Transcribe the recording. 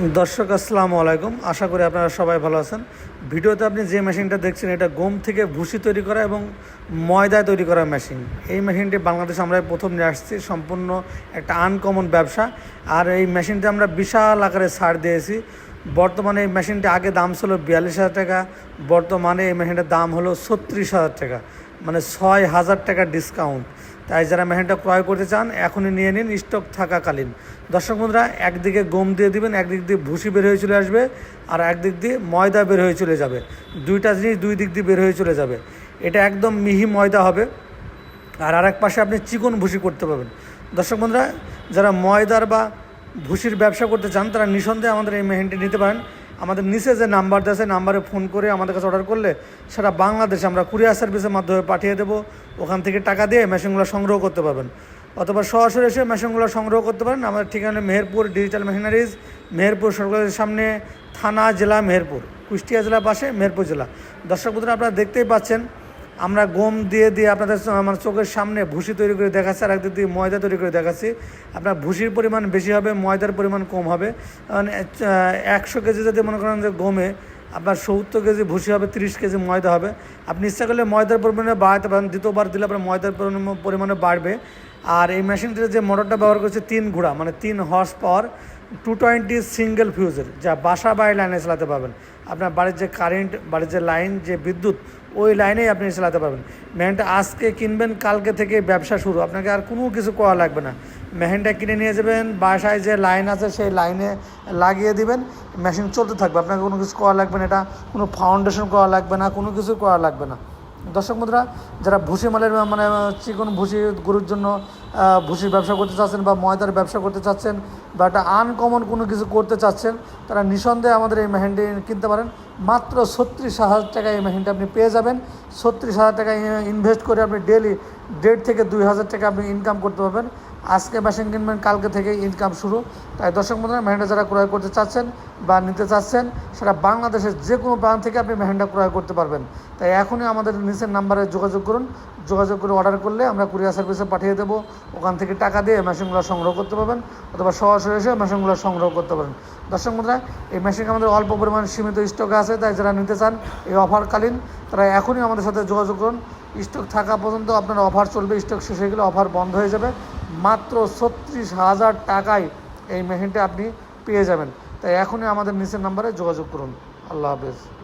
দর্শক, আসসালামু আলাইকুম। আশা করি আপনারা সবাই ভালো আছেন। ভিডিওতে আপনি যে মেশিনটা দেখছেন, এটা গম থেকে ভুসি তৈরি করা এবং ময়দায় তৈরি করা মেশিন। এই মেশিনটি বাংলাদেশে আমরা প্রথম নিয়ে আসছি। সম্পূর্ণ একটা আনকমন ব্যবসা। আর এই মেশিনটি আমরা বিশাল আকারে ছাড় দিয়েছি। বর্তমানে এই মেশিনটি আগে দাম ছিল বিয়াল্লিশ হাজার টাকা। বর্তমানে এই মেশিনটার দাম হলো ছত্রিশ হাজার টাকা। মানে ছয় হাজার টাকা ডিসকাউন্ট তাই যারা মেশিনটা ক্রয় করতে চান, এখনই নিয়ে নিন স্টক থাকাকালীন। দর্শক বন্ধুরা, একদিকে গম দিয়ে দিবেন, একদিক দিয়ে ভুসি বের হয়ে চলে আসবে, আর একদিক দিয়ে ময়দা বের হয়ে চলে যাবে। দুইটা জিনিস দুই দিক দিয়ে বের হয়ে চলে যাবে। এটা একদম মিহি ময়দা হবে, আর আরেক পাশে আপনি চিকন ভুসি করতে পারবেন। দর্শক বন্ধুরা, যারা ময়দার বা ভুসির ব্যবসা করতে চান, তারা নিঃসন্দেহে আমাদের এই মেশিনটি নিতে পারেন। আমাদের নিচে যে নাম্বার আছে, নাম্বারে ফোন করে আমাদের কাছে অর্ডার করলে সেটা বাংলাদেশে আমরা কুরিয়ার সার্ভিসের মাধ্যমে পাঠিয়ে দেবো। ওখান থেকে টাকা দিয়ে মেশিনগুলো সংগ্রহ করতে পারবেন। অথবা সরাসরি এসে মেশিনগুলো সংগ্রহ করতে পারেন। আমাদের ঠিকানা মেহেরপুর ডিজিটাল মেশিনারিজ মেহেরপুর সরকারের সামনে থানা, জেলা, মেহেরপুর, কুষ্টিয়া জেলার পাশে মেহেরপুর জেলা। দর্শক বন্ধুরা, আপনারা দেখতেই পাচ্ছেন আমরা গম দিয়ে দিয়ে আপনাদের আমার চোখের সামনে ভুসি তৈরি করে দেখাচ্ছি, আর একদিক দিয়ে ময়দা তৈরি করে দেখাচ্ছি। আপনার ভুসির পরিমাণ বেশি হবে, ময়দার পরিমাণ কম হবে। মানে একশো কেজি যদি মনে করেন যে গমে আপনার সত্তর কেজি ভুসি হবে, তিরিশ কেজি ময়দা হবে। আপনি ইচ্ছা করলে ময়দার পরিমাণে বাড়াতে পারেন, দ্বিতীয়বার দিলে আপনার ময়দার পরিমাণে বাড়বে। আর এই মেশিনটিতে যে মোটরটা ব্যবহার করছে, তিন ঘোড়া মানে তিন horse power two twenty single ফিউজের যা বাসা বাড়ি লাইনে চালাতে পারবেন। আপনার বাড়ির যে কারেন্ট বাড়ির যে লাইন যে বিদ্যুৎ, ওই লাইনেই আপনি চালাতে পারবেন। মেহেনটা আজকে কিনবেন, কালকে থেকে ব্যবসা শুরু। আপনাকে আর কোনো কিছু করা লাগবে না। মেহেনটা কিনে নিয়ে যাবেন, বাসায় যে লাইন আছে সেই লাইনে লাগিয়ে দিবেন। মেশিন চলতে থাকবে, আপনাকে কোনো কিছু করা লাগবে না। এটা কোনো ফাউন্ডেশন করা লাগবে না, কোনো কিছু করা লাগবে না। দর্শক বন্ধুরা যারা ভুসি মালের মানে চিকন ভুসি গরুর জন্য ভুসির ব্যবসা করতে চাচ্ছেন বা ময়দার ব্যবসা করতে চাচ্ছেন বা একটা আনকমন কোনো কিছু করতে চাচ্ছেন, তারা নিঃসন্দেহে আমাদের এই মেহেন্ডি কিনতে পারেন। মাত্র ছত্রিশ হাজার টাকা এই মেহেন্ডি আপনি পেয়ে যাবেন। ছত্রিশ হাজার টাকা ইনভেস্ট করে আপনি ডেলি দেড় থেকে দুই হাজার টাকা আপনি ইনকাম করতে পারবেন। আজকে মেশিন কিনবেন, কালকে থেকে ইনকাম শুরু। তাই দর্শক বন্ধুরা মেহেন্ডা যারা ক্রয় করতে চাচ্ছেন বা নিতে চাচ্ছেন সেটা বাংলাদেশের যে কোনো প্রান্ত থেকে আপনি মেহেন্ডা ক্রয় করতে পারবেন। তাই এখনই আমাদের নিচের নাম্বারে যোগাযোগ করুন। যোগাযোগ করে অর্ডার করলে আমরা কুরিয়ার সার্ভিসে পাঠিয়ে দেবো। ওখান থেকে টাকা দিয়ে মেশিনগুলো সংগ্রহ করতে পারবেন, অথবা সরাসরি এসে মেশিনগুলো সংগ্রহ করতে পারেন দর্শক বন্ধুরা, এই মেশিন আমাদের অল্প পরিমাণ সীমিত স্টক আছে, তাই যারা নিতে চান, এই অফারকালীন তারা এখনই আমাদের সাথে যোগাযোগ করুন। স্টক থাকা পর্যন্ত আপনার অফার চলবে স্টক শেষ হয়ে গেলে অফার বন্ধ হয়ে যাবে। মাত্র ছত্রিশ হাজার টাকায় এই মেশিনটা আপনি পেয়ে যাবেন। তাই এখনই আমাদের নিচের নাম্বারে যোগাযোগ করুন। আল্লাহ হাফেজ।